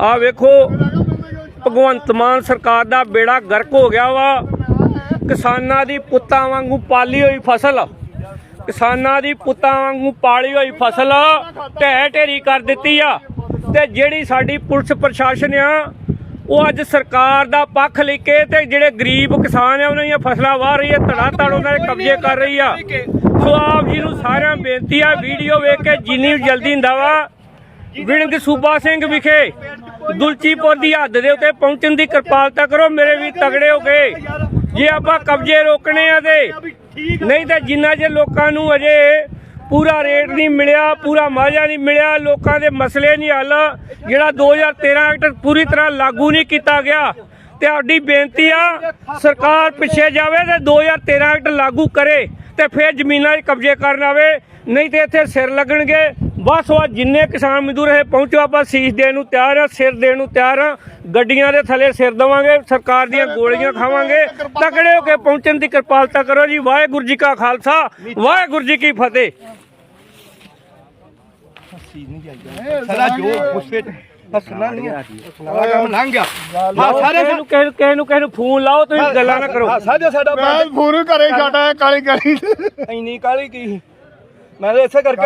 ਆ ਵੇਖੋ, ਭਗਵੰਤ ਮਾਨ ਸਰਕਾਰ ਦਾ ਬੇੜਾ ਗਰਕ ਹੋ ਗਿਆ ਵਾ। ਕਿਸਾਨਾਂ ਦੀ ਪੁੱਤਾਂ ਵਾਂਗੂ ਪਾਲੀ ਹੋਈ ਫਸਲ, ਕਿਸਾਨਾਂ ਦੀ ਪੁੱਤਾਂ ਵਾਂਗੂ ਪਾਲੀ ਹੋਈ ਫਸਲ ਢਹਿ ਢੇਰੀ ਕਰ ਦਿੱਤੀ ਆ। ਤੇ ਜਿਹੜੀ ਸਾਡੀ ਪੁਲਿਸ ਪ੍ਰਸ਼ਾਸਨ ਆ, ਉਹ ਅੱਜ ਸਰਕਾਰ ਦਾ ਪੱਖ ਲੈ ਕੇ ਤੇ ਜਿਹੜੇ ਗਰੀਬ ਕਿਸਾਨ ਆ, ਉਹਨਾਂ ਦੀਆਂ ਫਸਲਾਂ ਵਾਹ ਰਹੀ ਹੈ ਧੜਾ ਧੜ ਉਹਨਾਂ ਦੇ ਕਬਜ਼ੇ ਕਰ ਰਹੀ ਆ। ਸੋ ਆਪ ਜੀ ਨੂੰ ਸਾਰਿਆਂ ਨੂੰ ਬੇਨਤੀ ਆ, ਵੀਡੀਓ ਵੇਖ ਕੇ ਜਿੰਨੀ ਵੀ ਜਲਦੀ ਹੁੰਦਾ ਵਾ, ਵਿਣਗ ਸੂਬਾ ਸਿੰਘ ਵਿਖੇ ਦੁਲਚੀਪੁਰ ਦੀ ਹੱਦ ਦੇ ਉੱਤੇ ਪਹੁੰਚਣ ਦੀ ਕਿਰਪਾਲਤਾ ਕਰੋ, ਮੇਰੇ ਵੀ ਤਗੜੇ ਹੋ ਗਏ। ਜੇ ਆਪਾਂ ਕਬਜ਼ੇ ਰੋਕਣੇ ਆ ਤੇ, ਨਹੀਂ ਤਾਂ ਜਿੰਨਾ ਜੇ ਲੋਕਾਂ ਨੂੰ ਅਜੇ ਪੂਰਾ ਰੇਟ ਨਹੀਂ ਮਿਲਿਆ, ਪੂਰਾ ਮਾਜਾ ਨਹੀਂ ਮਿਲਿਆ, ਲੋਕਾਂ ਦੇ ਮਸਲੇ ਨਹੀਂ ਹੱਲ, ਜਿਹੜਾ 2013 ਐਕਟ ਪੂਰੀ ਤਰ੍ਹਾਂ ਲਾਗੂ ਨਹੀਂ ਕੀਤਾ ਗਿਆ ਤੇ ਸਾਡੀ ਬੇਨਤੀ ਆ, ਸਰਕਾਰ ਪਿੱਛੇ ਜਾਵੇ ਤੇ 2013 ਐਕਟ ਲਾਗੂ ਕਰੇ ਤੇ ਫਿਰ ਜ਼ਮੀਨਾਂ 'ਚ ਕਬਜ਼ੇ ਕਰਨ ਆਵੇ, ਨਹੀਂ ਤੇ ਇੱਥੇ ਸਿਰ ਲੱਗਣਗੇ। ਬਸ ਉਹ ਜਿੰਨੇ ਕਿਸਾਨ ਮਜ਼ਦੂਰ ਇਹ ਪਹੁੰਚੋ ਆਪਾਂ ਸੀਸ ਦੇਣ ਨੂੰ ਤਿਆਰ ਆ ਸਿਰ ਦੇਣ ਨੂੰ ਤਿਆਰ ਆ। ਗੱਡੀਆਂ ਦੇ ਥੱਲੇ ਸਿਰ ਦਵਾਂਗੇ ਸਰਕਾਰ ਦੀਆਂ ਗੋਲੀਆਂ ਖਾਵਾਂਗੇ। ਤਕੜੇ ਹੋ ਕੇ ਪਹੁੰਚਣ ਦੀ ਕਿਰਪਾਲਤਾ ਕਰੋ ਜੀ। ਵਾਹਿਗੁਰੂ ਜੀ ਕਾ ਖਾਲਸਾ ਵਾਹਿਗੁਰੂ ਜੀ ਕੀ ਫਤਿਹ। ਸਾਰਾ ਜੋ ਗੁੱਸੇ ਹੱਸਣਾ ਨਹੀਂ ਆ। ਸਾਰਾ ਕੰਮ ਲੰਘ ਗਿਆ। ਹਾਂ ਸਾਰੇ ਕਿਸੇ ਨੂੰ ਕਿਸੇ ਨੂੰ- ਕਿਸੇ ਨੂੰ ਕਿਸੇ ਨੂੰ ਫੋਨ ਲਾਓ ਤੁਸੀਂ ਗੱਲਾਂ ਨਾ ਕਰੋ। ਸਾਜਾ ਸਾਡਾ ਮੈਂ ਫੋਨ ਘਰੇ ਛੱਡਾ ਕਾਲੀ ਕਾਲੀ। ਇੰਨੀ ਕਾਲੀ ਕੀ? ਮੈਂ ਤਾਂ ਇਸੇ ਕਰਕੇ